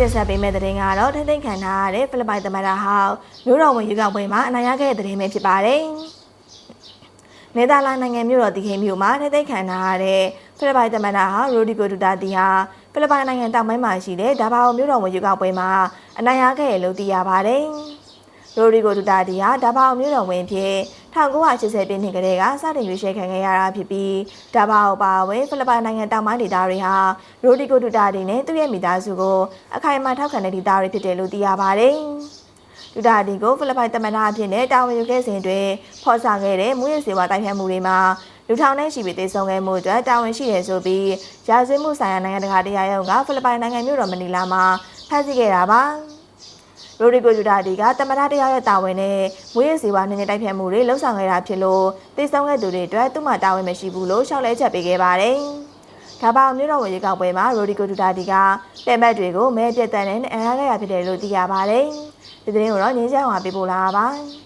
တင်ဆက်ပေးမယ့်သတင်းကတော့ထိမ့်သိမ့်ခံထားရတဲ့ဖိလစ်ပိုင်သမ္မတဟောင်းမြို့တော်ဝင်ရွေးကောက်ပွဲမှာအနိုင်ရခဲ့တဲ့သတင်းပဲဖြစ်ပါတယ်။နယ်သာလန်နိုင်ငံမြို့တော်ဒီခေမြို့မှာထိမ့်သိမ့်ခံထားရတဲ့ဖိလစ်ပိုင်သမ္မတဟောင်းရိုဒီဂိုဒူတာတီဟာဖိလစ်ပိုင်နိုင်ငံတောင်ပိုင်းမှာရှိတဲ့ဒါဘာအိုမြို့တော်ဝင်ရွေးကောက်ပွဲမှာအနိုင်ရခဲ့တယ်လို့သိရပါတယ်။ရိုဒီဂိုဒူတာတီဟာဒါဘာအိုမြို့တော်ဝင်ဖြစ် 1980ပြည့်နှစ်ကတည်းကစတင်ရွေးချယ်ခံခဲ့ရတာဖြစ်ပြီးဒါဘာအိုပါဝင်ဖိလစ်ပိုင်နိုင်ငံတောင်ပိုင်းဒေသတွေဟာရိုဒီဂိုဒူတာတီနဲ့သူ့ရဲ့မိသားစုကိုအခိုင်အမာထောက်ခံတဲ့ဒေသတွေဖြစ်တယ်လို့သိရပါတယ်။ဒူတာတီကိုဖိလစ်ပိုင်သမ္မတအဖြစ်နဲ့တာဝန်ယူခဲ့စဉ်တွင်ဖော်ဆောင်ခဲ့တဲ့မူရစေဝါတိုက်ခိုက်မှုတွေမှာလူထောင်နဲ့ရှိပြီးတည်ဆုံခဲ့မှုအတွက်တာဝန်ရှိတယ်ဆိုပြီးရာဇဝတ်မှုဆိုင်ရာနိုင်ငံတကာတရားရုံးကဖိလစ်ပိုင်နိုင်ငံမြို့တော်မနီလာမှာဖမ်းဆီးခဲ့တာပါ။ ရိုဒီဂိုယူတာဒီကတမန်တော်တရားရဲ့တာဝန်နဲ့မွေးရစီဝါနေနေတိုက်ဖြတ်မှုတွေလှုပ်ဆောင်ခဲ့တာဖြစ်လို့တည်ဆုံခဲ့သူတွေအတွက်သူ့မှာတာဝန်မရှိဘူးလို့ရှောက်လဲချက်ပေးခဲ့ပါတယ်။ဒါပေမဲ့မြို့တော်ဝင်ရေကောက်ပွဲမှာရိုဒီဂိုဒူတာဒီကတဲ့မက်တွေကိုမဲပြတ်တန်းနဲ့အနားခဲ့ရဖြစ်တယ်လို့သိရပါတယ်။ဒီသတင်းကိုတော့ငင်းချောင်းကပေးပို့လာပါပါ။